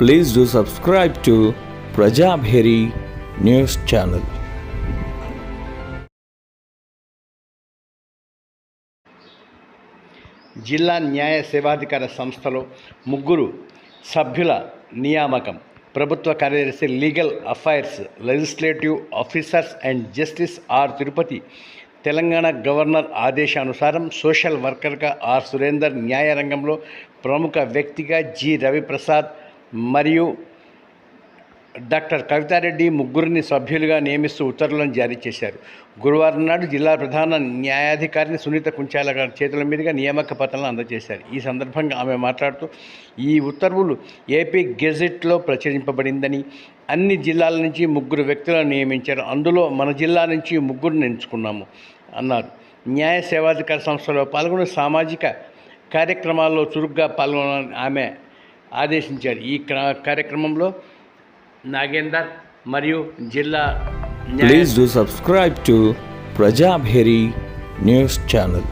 Please do subscribe to Prajabheri news channel. జిల్లా న్యాయ సేవాధికార సంస్థలో ముగ్గురు సభ్యుల నియామకం. ప్రభుత్వ కార్యదర్శి legal affairs legislative officers and justice R Tirupati Telangana governor ఆదేశానుసారం సోషల్ వర్కర్గా ఆర్ సురేందర్ న్యాయ రంగంలో ప్రముఖ వ్యక్తిగా జి రవిప్రసాద్ మరియు డాక్టర్ కవితారెడ్డి ముగ్గురిని సభ్యులుగా నియమిస్తూ ఉత్తర్వులను జారీ చేశారు. గురువారం నాడు జిల్లా ప్రధాన న్యాయాధికారిని సునీత కుంచాల గారి చేతుల మీదుగా నియామక పత్రాలను అందజేశారు. ఈ సందర్భంగా ఆమె మాట్లాడుతూ ఈ ఉత్తర్వులు ఏపీ గెజెట్లో ప్రచురింపబడిందని అన్ని జిల్లాల నుంచి ముగ్గురు వ్యక్తులను నియమించారు. అందులో మన జిల్లా నుంచి ముగ్గురిని ఎంచుకున్నాము అన్నారు. న్యాయ సేవాధికార సంస్థలో పాల్గొనే సామాజిక కార్యక్రమాల్లో చురుగ్గా పాల్గొనాలని ఆమె ఆదేశించారు. ఈ కార్యక్రమంలో నాగేందర్ మరియు జిల్లా please do subscribe to Prajabheri news channel